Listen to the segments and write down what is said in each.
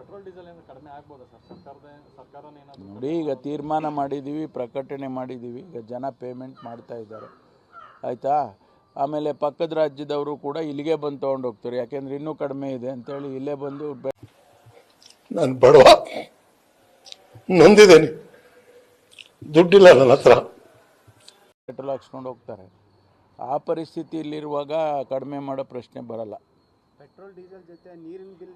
Petrol diesel ಏನು ಕಡಿಮೆ ಆಗ್ಬೋದಾ ಸರ್? ಸರ್ಕಾರದ ಸರ್ಕಾರನೇ ಏನಾದರೂ ನೋಡಿ ಈಗ ತೀರ್ಮಾನ ಮಾಡಿದ್ದೀವಿ ಪ್ರಕಟಣೆ ಮಾಡಿದ್ದೀವಿ ಈಗ ಜನ ಪೇಮೆಂಟ್ ಮಾಡ್ತಾ ಇದ್ದಾರೆ. ಆಯಿತಾ? ಆಮೇಲೆ ಪಕ್ಕದ ರಾಜ್ಯದವರು ಕೂಡ ಇಲ್ಲಿಗೆ ಬಂದು ತೊಗೊಂಡು ಹೋಗ್ತಾರೆ. ಯಾಕೆಂದ್ರೆ ಇನ್ನೂ ಕಡಿಮೆ ಇದೆ ಅಂತೇಳಿ ಇಲ್ಲೇ ಬಂದು ಬೆ- ನಾನು ಬಡವ. ನೊಂದಿದ್ದೇನೆ. ದುಡ್ಡಿಲ್ಲ ನನ್ನ ಹತ್ರ. ಪೆಟ್ರೋಲ್ ಹಾಕ್ಸ್ಕೊಂಡು ಹೋಗ್ತಾರೆ. ಆ ಪರಿಸ್ಥಿತಿಯಲ್ಲಿರುವಾಗ ಕಡಿಮೆ ಮಾಡೋ ಪ್ರಶ್ನೆ ಬರಲ್ಲ. ಪೆಟ್ರೋಲ್ ಡೀಸೆಲ್ ಜೊತೆ ನೀರಿನ ಬಿಲ್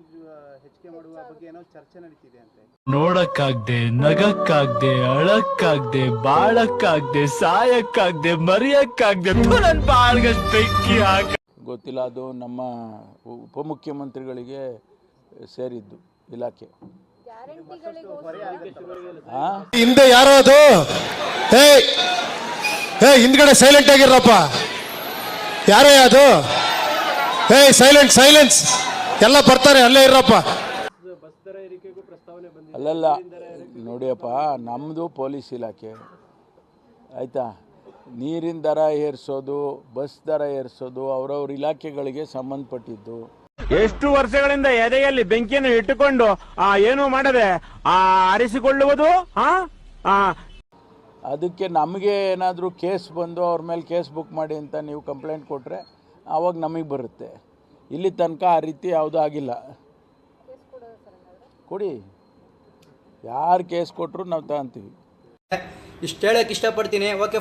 ಹೆಚ್ಚಿಗೆ ಮಾಡುವ ಬಗ್ಗೆ ಏನೋ ಚರ್ಚೆ ನಡೀತಿದೆ ಅಂತೆ. ನೋಡಕ್ಕಾಗ್ದೆ ನಗಕ್ಕಾಗ್ದೆ ಅಳಕ್ಕಾಗ್ದೆ ಬಾಳಕ್ಕಾಗ್ದೆ ಸಾಯಕ್ಕಾಗ್ದೆ ಮರಿಯಕ್ಕಾಗ್ದೆ ನನ್ನ ನನ್ ಬಾಳ್ಗಷ್ಟ್ ಬೆಂಕಿ ಹಾಕ ಗೊತ್ತಿಲ್ಲ ಅದು ನಮ್ಮ ಉಪಮುಖ್ಯಮಂತ್ರಿಗಳಿಗೆ ಸೇರಿದ್ದು ಇಲಾಖೆ. ಆ? ಹಿಂದೆ ಯಾರೋ ಅದು ಹೇ ಹೇ ಹಿಂದ್ಗಡೆ ಸೈಲೆಂಟ್ ಆಗಿರಪ್ಪ ಯಾರೇ ಅದು? ಹೇ ಸೈಲೆಂಟ್ ಸೈಲೆನ್ಸ್ ಎಲ್ಲ ಬರ್ತಾರೆ ಅಲ್ಲೇ ಇರಪ್ಪ. ಅಲ್ಲಲ್ಲ ನೋಡಿಯಪ್ಪ ನಮ್ಮದು ಪೊಲೀಸ್ ಇಲಾಖೆ. ಆಯಿತಾ? ನೀರಿನ ದರ ಏರಿಸೋದು ಬಸ್ ದರ ಏರಿಸೋದು ಅವರವ್ರ ಇಲಾಖೆಗಳಿಗೆ ಸಂಬಂಧಪಟ್ಟಿದ್ದು. ಎಷ್ಟು ವರ್ಷಗಳಿಂದ ಎದೆಯಲ್ಲಿ ಬೆಂಕಿಯನ್ನು ಇಟ್ಟುಕೊಂಡು ಆ ಏನು ಮಾಡದೆ ಆ ಆರಿಸಿಕೊಳ್ಳುವುದು ಅದಕ್ಕೆ ನಮಗೆ ಏನಾದರೂ ಕೇಸ್ ಬಂದು ಅವ್ರ ಮೇಲೆ ಕೇಸ್ ಬುಕ್ ಮಾಡಿ ಅಂತ ನೀವು ಕಂಪ್ಲೇಂಟ್ ಕೊಟ್ಟರೆ ಆವಾಗ ನಮಗೆ ಬರುತ್ತೆ. ಇಲ್ಲಿ ತನಕ ಆ ರೀತಿ ಯಾವುದೂ ಆಗಿಲ್ಲ. ಕೊಡಿ. ಯಾರು ಕೇಸ್ ಕೊಟ್ಟರು ನಾವು ತಗೊಂತೀವಿ. ಇಷ್ಟು ಹೇಳಕ್ಕೆ ಇಷ್ಟಪಡ್ತೀನಿ. ಓಕೆ